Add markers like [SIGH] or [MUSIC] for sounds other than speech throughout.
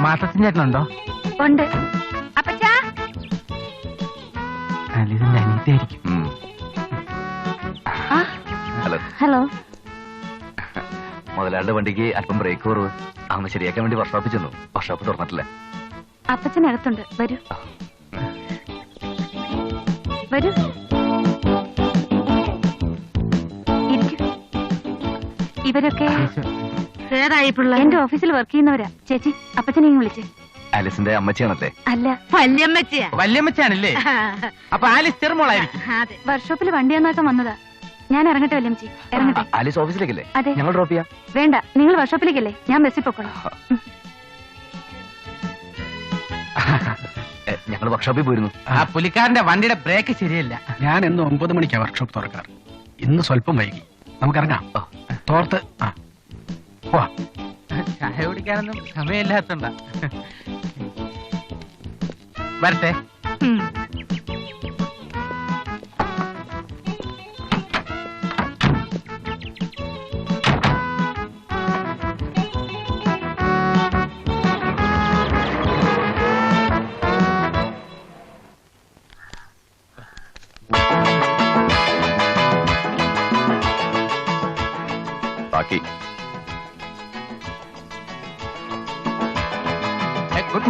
മാത്തച്ഛൻ ചേട്ടനുണ്ടോ ഉണ്ട്. അപ്പച്ചാ? Hello. Hello. മുതലാളുടെ വണ്ടിക്ക് അല്പം ബ്രേക്ക് കുറവ്. അന്ന് ശരിയാക്കാൻ വേണ്ടി വർഷോപ്പ് ചെന്നു. വർഷോപ്പ് തുറന്നിട്ടില്ല. അപ്പച്ചനകത്തുണ്ട്. വരൂ. വരൂ. ഇരിക്കൂ. ഇവരൊക്കെ ഏതായി പിള്ള. എന്റെ ഓഫീസിൽ വർക്ക് ചെയ്യുന്നവരാ. ചേച്ചി അപ്പച്ചനെ വിളിച്ചേ. ആലിസിന്റെ അമ്മച്ചിയാണല്ലേ? അല്ല. വല്യമ്മച്ചിയാ. വല്യമ്മച്ചാണല്ലേ അപ്പൊ ആലിസ് ചെറുമോളായിരിക്കും അതെ. വർക്ക്ഷോപ്പിൽ വണ്ടി നന്നാക്കാൻ വന്നതാ. ഞാൻ ഇറങ്ങട്ടെ വല്യമ്മച്ചി? ഇറങ്ങട്ടെ. ആലിസ് ഓഫീസിലേക്കല്ലേ? അതെ. ഞങ്ങൾ ഡ്രോപ്പ് ചെയ്യാം. വേണ്ട നിങ്ങൾ വർക്ക്ഷോപ്പിലേക്കല്ലേ ഞാൻ ബസ്സിൽ പൊക്കോളാം. [LAUGHS] ഞങ്ങൾ വർക്ക്ഷോപ്പിൽ പോയിരുന്നു. ആ പുലിക്കാരന്റെ വണ്ടിയുടെ ബ്രേക്ക് ശരിയല്ല. ഞാൻ ഇന്ന് ഒമ്പത് മണിക്കാണ് വർക്ക്ഷോപ്പ് തുറക്കാറ്. ഇന്ന് സ്വല്പം വൈകി. നമുക്കിറങ്ങാം. ഓ. തോർത്ത്. ആ. ചായ കുടിക്കാനൊന്നും സമയമില്ലാത്തണ്ട വരട്ടെ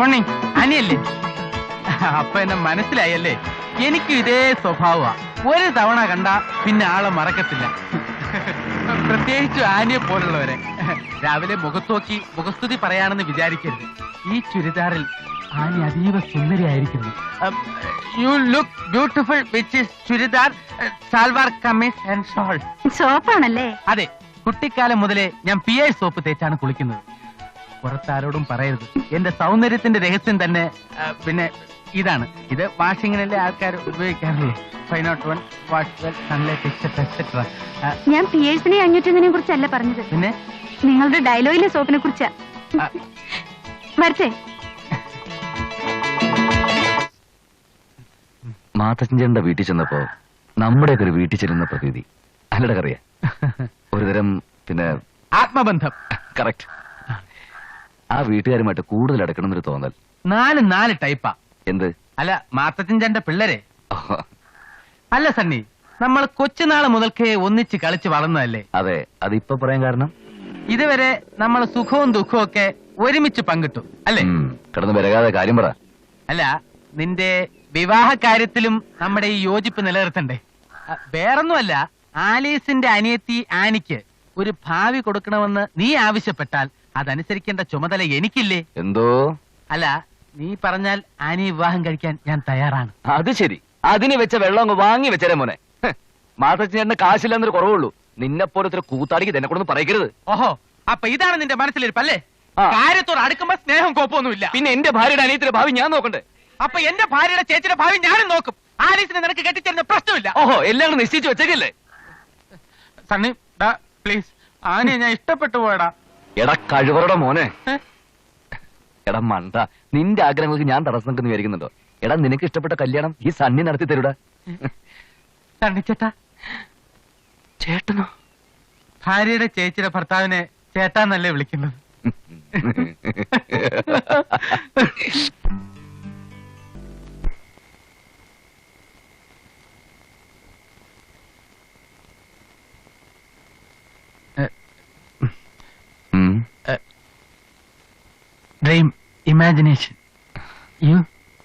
മോർണിംഗ് അനിയല്ലേ? അപ്പൊ എന്നെ മനസ്സിലായല്ലേ? എനിക്കും ഇതേ സ്വഭാവ ഒരു തവണ കണ്ട പിന്നെ ആളെ മറക്കത്തില്ല. പ്രത്യേകിച്ച് ആനിയെ പോലുള്ളവരെ. രാവിലെ മുഖത്തോക്കി മുഖസ്തുതി പറയാണെന്ന് വിചാരിക്കരുത്. ഈ ചുരിദാറിൽ ആനി അതീവ സുന്ദരിയായിരിക്കുന്നു. You look beautiful which is churidar salwar kameez and shawl സോപ്പാണല്ലേ അതെ കുട്ടിക്കാലം മുതലേ ഞാൻ പി ഐ സോപ്പ് തേച്ചാണ് കുളിക്കുന്നത്. പുറത്താരോടും പറയരുത്. എന്റെ സൗന്ദര്യത്തിന്റെ രഹസ്യം തന്നെ ആ, പിന്നെ ഇതാണ്. ഇത് വാഷിങ്ങിനല്ലേ ആൾക്കാർ ഉപയോഗിക്കാറുള്ളൂ five note one wash well Sunlight etcetera etcetera ഞാൻ പിയേഴ്സിനെ അഞ്ഞൂറ്റിനെ കുറിച്ചല്ല പറഞ്ഞത്. പിന്നെ? നിങ്ങളുടെ ഡയലോഗിലെ സോപ്പിനെ കുറിച്ചാ. ആ, വരട്ടെ. മാത്തച്ഛന്റെ വീട്ടിൽ ചെന്നപ്പോ നമ്മുടെയൊക്കെ ഒരു വീട്ടിൽ ചെല്ലുന്ന പ്രതീതി അല്ലട കറിയ. [LAUGHS] ഒരുതരം പിന്നെ ആത്മബന്ധം. കറക്റ്റ്. ആ വീട്ടുകാരുമായിട്ട് കൂടുതൽ അടുക്കണമെന്നൊരു തോന്നൽ. നാല് നാല് ടൈപ്പാ എന്ത്? അല്ല മാത്തച്ചന്റെ പിള്ളേരെ. അല്ല സണ്ണി നമ്മൾ കൊച്ചുനാൾ മുതൽക്കേ ഒന്നിച്ച് കളിച്ച് വളർന്നതല്ലേ? അതെ അതിപ്പോ പറയാൻ കാരണം? ഇതുവരെ നമ്മൾ സുഖവും ദുഃഖവും ഒക്കെ ഒരുമിച്ച് പങ്കിട്ടു അല്ലേ? കിടന്നു വരകാതെ കാര്യം പറ. അല്ല നിന്റെ വിവാഹ കാര്യത്തിലും നമ്മുടെ ഈ യോജിപ്പ് നിലനിർത്തണ്ടേ? വേറൊന്നുമല്ല ആലീസിന്റെ അനിയത്തി ആനിക്ക് ഒരു ഭാവി കൊടുക്കണമെന്ന് നീ ആവശ്യപ്പെട്ടാൽ അതനുസരിക്കേണ്ട ചുമതല എനിക്കില്ലേ? എന്തോ? അല്ല നീ പറഞ്ഞാൽ ആനി വിവാഹം കഴിക്കാൻ ഞാൻ തയ്യാറാണ്. അത് ശരി. അതിന് വെച്ച വെള്ളം അങ്ങ് വാങ്ങി വെച്ചേരെ മോനെ. മാതച്ചേട്ടന് കാശില്ലെന്നൊരു കുറവുള്ളൂ. നിന്നെ പോലത്തെ കൂത്താടിക്ക് തന്നെ കൊണ്ടൊന്നും പറയരുത്. ഓഹോ അപ്പൊ ഇതാണ് നിന്റെ മനസ്സിലിരിപ്പല്ലേ? ആ. കാര്യത്തോട് അടുക്കുമ്പോ സ്നേഹം കോപ്പൊന്നുമില്ല പിന്നെ എന്റെ ഭാര്യയുടെ അനിയത്തിന്റെ ഭാവി ഞാൻ നോക്കണ്ടേ? അപ്പൊ എന്റെ ഭാര്യയുടെ ചേച്ചിയുടെ ഭാവി ഞാനും നോക്കും. ആലീസിനെ നിനക്ക് കെട്ടിച്ചേരുന്ന പ്രശ്നമില്ല. ഓഹോ എല്ലാം കൂടെ നിശ്ചയിച്ചു വെച്ചേക്കല്ലേ? Sunny please. ആനയെ ഞാൻ ഇഷ്ടപ്പെട്ടു പോയടാ. എടാ കഴിവറുടെ മോനെ? എടാ മണ്ട നിന്റെ ആഗ്രഹങ്ങൾക്ക് ഞാൻ തടസ്സം നിൽക്കുന്നു വിചാരിക്കുന്നുണ്ടോ? എടാ നിനക്ക് ഇഷ്ടപ്പെട്ട കല്യാണം ഈ സണ്ണി നടത്തി തരൂടാ. ചേട്ടനോ? ഭാര്യയുടെ ചേച്ചിയുടെ ഭർത്താവിനെ ചേട്ടാന്നല്ലേ വിളിക്കുന്നത്. [LAUGHS] ഇമാജിനേഷൻ യു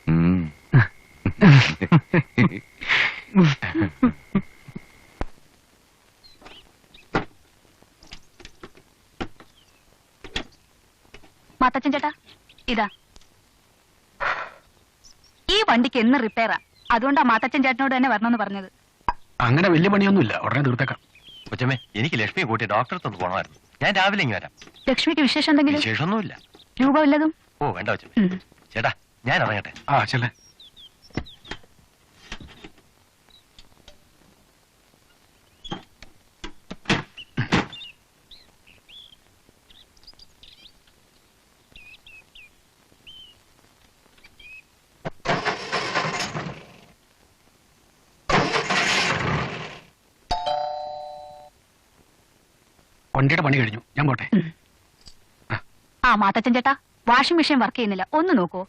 ഉം. മാത്തച്ഛൻ ചേട്ടാ ഇതാ. ഈ വണ്ടിക്ക് എന്ന് റിപ്പയറാ? അതുകൊണ്ടാ മാത്തച്ഛൻ ചേട്ടനോട് തന്നെ വരണമെന്ന് പറഞ്ഞത്. അങ്ങനെ വലിയ പണിയൊന്നുമില്ല. ഉടനെ തീർത്തേക്കാം. കൊച്ചമ്മേ എനിക്ക് ലക്ഷ്മിയെ കൂട്ടി ഡോക്ടറെ ഒന്ന് പോണമായിരുന്നു. ഞാൻ രാവിലെ ഇങ്ങ് വരാം. ലക്ഷ്മിക്ക് വിശേഷം എന്തെങ്കിലും? വിശേഷമൊന്നുമില്ല. രൂപ വല്ലതും ഓ വേണ്ട വെച്ചു. ചേട്ടാ ഞാൻ ഇറങ്ങട്ടെ. ആ ചെല്ലേ. വണ്ടിയുടെ പണി കഴിഞ്ഞു ഞാൻ പോട്ടെ ആ മാത്തച്ഛൻ ചേട്ടാ. വാഷിംഗ് മെഷീൻ വർക്ക് ചെയ്യുന്നില്ല. ഒന്ന് നോക്കൂ.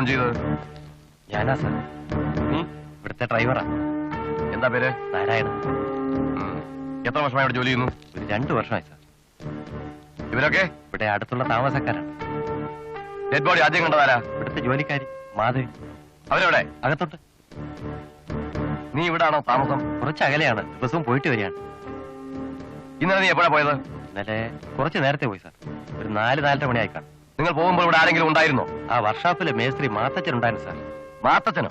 ഫോൺ ചെയ്തത്? ഞാനാ സാർ. ഇവിടുത്തെ ഡ്രൈവറാ. എന്താ പേര്? നാരായണൻ. എത്ര വർഷമായി ഇവിടെ ജോലി ചെയ്യുന്നു? ഒരു രണ്ടു വർഷമായി സാർ. ഇവരൊക്കെ? ഇവിടെ അടുത്തുള്ള താമസക്കാരാണ്. ഡെഡ് ബോഡി ആദ്യം കണ്ടതാരാ? ഇവിടുത്തെ ജോലിക്കാരി മാധവി. അവരെവിടെ? അകത്തോട്ട് നീ ഇവിടാണോ താമസം? കുറച്ച് അകലെയാണ് ദിവസവും പോയിട്ട് വരികയാണ്. ഇന്നലെ നീ എപ്പോഴാ പോയത്? ഇന്നലെ കുറച്ച് നേരത്തെ പോയി സാർ. ഒരു നാല് നാലര മണിയായി കാണും. നിങ്ങൾ പോകുമ്പോൾ ഇവിടെ ആരെങ്കിലും ഉണ്ടായിരുന്നോ? ആ വർഷാപ്പിലെ മേസ്ത്രി മാത്തച്ഛൻ ഉണ്ടായിരുന്നു സാർ. മാത്തച്ഛനോ?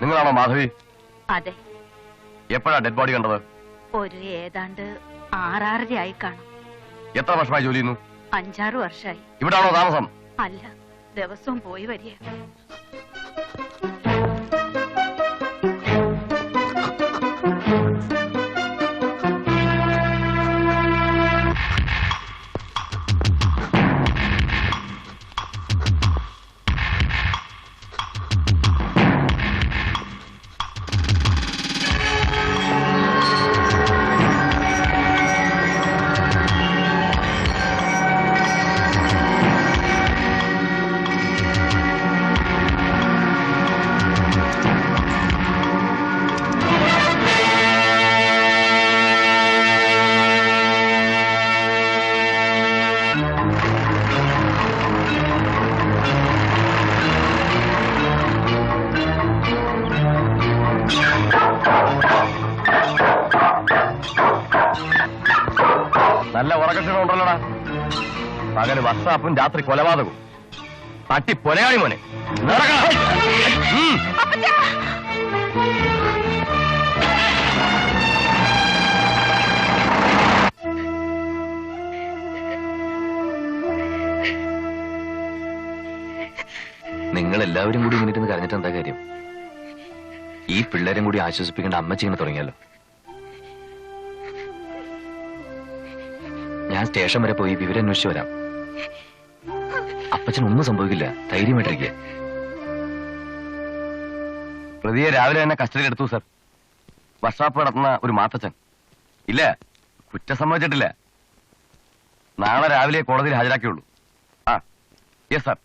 നിങ്ങളാണോ മാധവി? അതെ. എപ്പോഴാ ഡെഡ് ബോഡി കണ്ടത്? ഒരു ഏതാണ്ട് ആറാറരയായി കാണും. എത്ര വർഷമായി ജോലി ചെയ്യുന്നു? അഞ്ചാറ് വർഷമായി ഇവിടെ ആണോ താമസം? അല്ല ദിവസവും പോയി വരിക. നല്ല ഉറക്കത്തിനുണ്ടല്ലോടാ പകൽ വർഷാപ്പും രാത്രി കൊലപാതകവും. തട്ടി പൊലയാളി മോനെ. നിങ്ങൾ എല്ലാവരും കൂടി ഇങ്ങനെ ഇരുന്ന് കരഞ്ഞിട്ട് എന്താ കാര്യം? ഈ പിള്ളേരും കൂടി ആശ്വസിപ്പിക്കേണ്ട അമ്മച്ചിങ്ങനെ തുടങ്ങിയല്ലോ സ്റ്റേഷൻ വരെ പോയി വിവരം അന്വേഷിച്ചു വരാം. അപ്പച്ചൻ ഒന്നും സംഭവിക്കില്ല. ധൈര്യമായിട്ടിരിക്കുക പ്രതിയെ രാവിലെ തന്നെ കസ്റ്റഡിയിൽ എടുത്തു സർ. വർഷാപ്പ് നടത്തുന്ന ഒരു മാത്തച്ഛൻ. ഇല്ല കുറ്റം സംഭവിച്ചിട്ടില്ല നാളെ രാവിലെ കോടതിയിൽ ഹാജരാക്കിയുള്ളൂ. ആ യെസ് സാർ.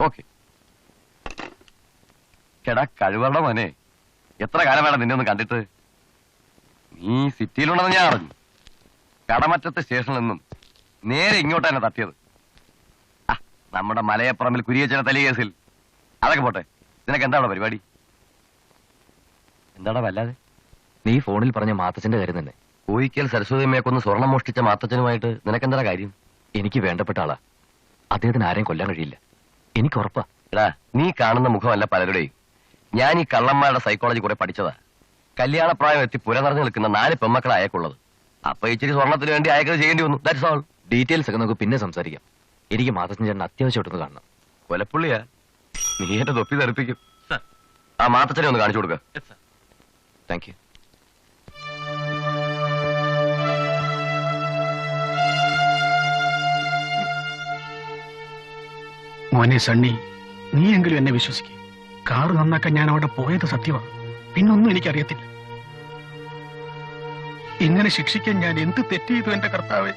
ഓക്കെ. എടാ കഴിവറുടെ മോനെ. എത്ര കാലം വേണം നിന്നെ ഒന്ന് കണ്ടിട്ട്? നീ സിറ്റിയിലുണ്ടെന്ന് ഞാൻ അറിഞ്ഞു. കടമറ്റത്തെ സ്റ്റേഷനിൽ നിന്നും നേരെ ഇങ്ങോട്ട് തന്നെ തട്ടിയത് നമ്മുടെ മലയപ്പുറമിൽ കുരിയച്ചന തലി കേസിൽ. അതൊക്കെ പോട്ടെ നിനക്ക് എന്താണ് പരിപാടി? എന്താടാ വല്ലാതെ? നീ ഫോണിൽ പറഞ്ഞ മാത്തച്ഛന്റെ കാര്യം തന്നെ. കോയിക്കൽ സരസ്വതിയമ്മയെ കൊന്ന് സ്വർണം മോഷ്ടിച്ച മാത്തച്ഛനുമായിട്ട് നിനക്കെന്താ കാര്യം? എനിക്ക് വേണ്ടപ്പെട്ട ആളാ. അദ്ദേഹത്തിന് ആരെയും കൊല്ലാൻ കഴിയില്ല. എനിക്ക് ഉറപ്പാ. എടാ നീ കാണുന്ന മുഖമല്ല പലരുടെയും. ഞാൻ ഈ കള്ളന്മാരുടെ സൈക്കോളജി കുറെ പഠിച്ചതാ. കല്യാണപ്രായം എത്തി പുര നിറഞ്ഞു നിൽക്കുന്ന നാല് പെമ്മക്കളായക്കുള്ളത് അപ്പൊ ഇച്ചിരി സ്വർണത്തിന് വേണ്ടി അയക്കത് ചെയ്യേണ്ടി വന്നു. ദാറ്റ്സ് ഓൾ ഡീറ്റെയിൽസ് ഒക്കെ നമുക്ക് പിന്നെ സംസാരിക്കാം. എനിക്ക് മാധവൻ ചേട്ടൻ അത്യാവശ്യമായിട്ടൊന്ന് കാണണം. കൊലപ്പുള്ളിയാ നീ എന്റെ തൊപ്പി തെറിപ്പിക്കും. ആ മാത്തച്ഛനെ ഒന്ന് കാണിച്ചു കൊടുക്ക. താങ്ക് യു മോനെ സണ്ണി നീ എങ്കിലും എന്നെ വിശ്വസിക്കും. കാറ് നന്നാക്കാൻ ഞാൻ അവിടെ പോയത് സത്യമാണ് പിന്നൊന്നും എനിക്കറിയത്തില്ല. ഇങ്ങനെ ശിക്ഷിക്കാൻ ഞാൻ എന്ത് തെറ്റ് ചെയ്തു എന്റെ കർത്താവെ?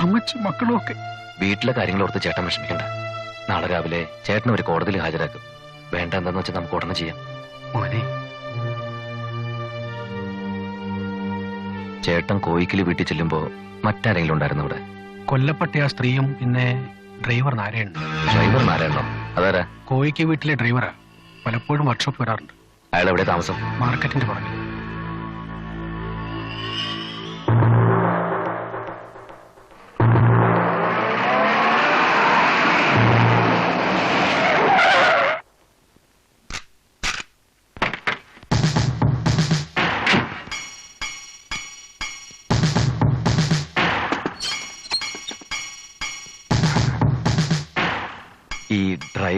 അമ്മച്ചും മക്കളും ഒക്കെ വീട്ടിലെ കാര്യങ്ങൾ ഓർത്ത് ചേട്ടൻ വിഷമിക്കണ്ട. നാളെ രാവിലെ ചേട്ടൻ ഒരു കോടതിയിൽ ഹാജരാക്കും. വേണ്ട എന്താന്ന് വെച്ചാൽ നമുക്ക് ഉടനെ ചെയ്യാം. മോനെ. ചേട്ടൻ കോയിക്കിൽ വീട്ടിൽ ചെല്ലുമ്പോ മറ്റാരെങ്കിലും ഉണ്ടായിരുന്നു ഇവിടെ? കൊല്ലപ്പെട്ട ആ സ്ത്രീയും പിന്നെ ഡ്രൈവർ നാരായണൻ. ഡ്രൈവർ നാരായണോ അതാരാ? കോയിക്ക് വീട്ടിലെ ഡ്രൈവറാ. പലപ്പോഴും വർക്ക്ഷോപ്പ് വരാറുണ്ട്. അയാൾ എവിടെ താമസം? മാർക്കറ്റിന്റെ പുറകിൽ.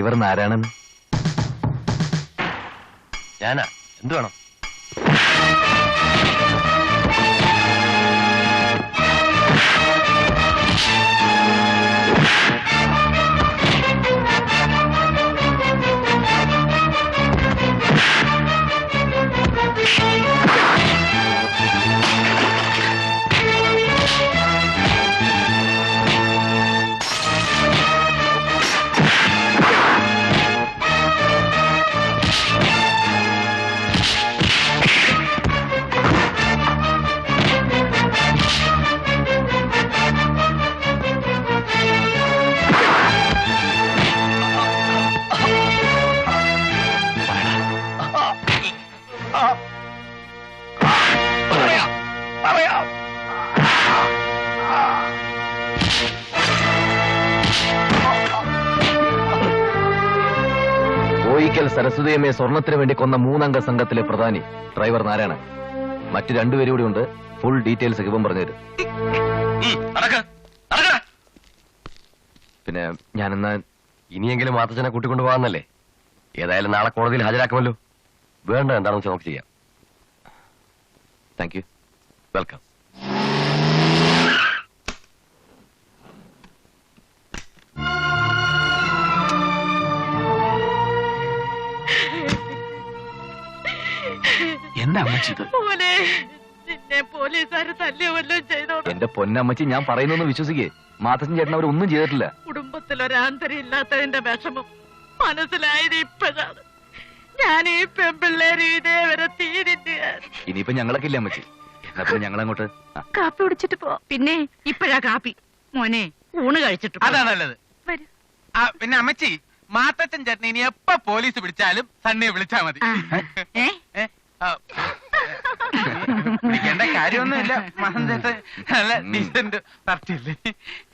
ഡ്രൈവർ നാരായണൻ? ഞാനാ. എന്ത് വേണം? കോയിക്കൽ സരസ്വതിയമ്മയെ സ്വർണത്തിന് വേണ്ടി കൊന്ന മൂന്നംഗ സംഘത്തിലെ പ്രധാനി ഡ്രൈവർ നാരായണൻ. മറ്റു രണ്ടുപേരും കൂടി ഉണ്ട്. ഫുൾ ഡീറ്റെയിൽസ് ഇവൻ പറഞ്ഞുതരും പിന്നെ ഞാനെന്നാ ഇനിയെങ്കിലും മാത്തച്ഛനെ കൂട്ടിക്കൊണ്ടു പോകാന്നല്ലേ ഏതായാലും നാളെ കോടതിയിൽ ഹാജരാക്കുമല്ലോ. വേണ്ട എന്താണെന്ന് വെച്ചാൽ നമുക്ക് ചെയ്യാം. താങ്ക് യു വെൽക്കം ചെയ്തോ എന്റെ പൊന്നമ്മച്ചി ഞാൻ പറയുന്നൊന്ന് വിശ്വസിക്കേ. മാത്തച്ഛൻ ചേട്ടൻ അവരൊന്നും ചെയ്തിട്ടില്ല. കുടുംബത്തിൽ ഒരാന്തരം ഇല്ലാത്തതിന്റെ വിഷമം മനസ്സിലായത് ഇപ്പോഴാണ്. ഞാൻ ഈ പെമ്പിള്ളേര് ഇതേവരെ ഇനിയിപ്പോ ഞങ്ങളൊക്കെ ഇല്ല അമ്മച്ചി? ആ, കാപ്പി കുടിച്ചിട്ട് പോ. പിന്നെ ഇപ്പഴാ കാപ്പി. മോനെ ഊണ് കഴിച്ചിട്ട്. അതാ നല്ലത്. വരൂ. പിന്നെ അമ്മച്ചി മാത്തച്ഛൻ ചേട്ടൻ ഇനി എപ്പോ പോലീസ് പിടിച്ചാലും സണ്ണിയെ വിളിച്ചാ മതി. ഏ? ഏ? ആ, പിടിക്കേണ്ട കാര്യമൊന്നുമില്ല. മഹന്തേട്ടൻ നല്ല ഡീസന്റ് പാർട്ടിയല്ലേ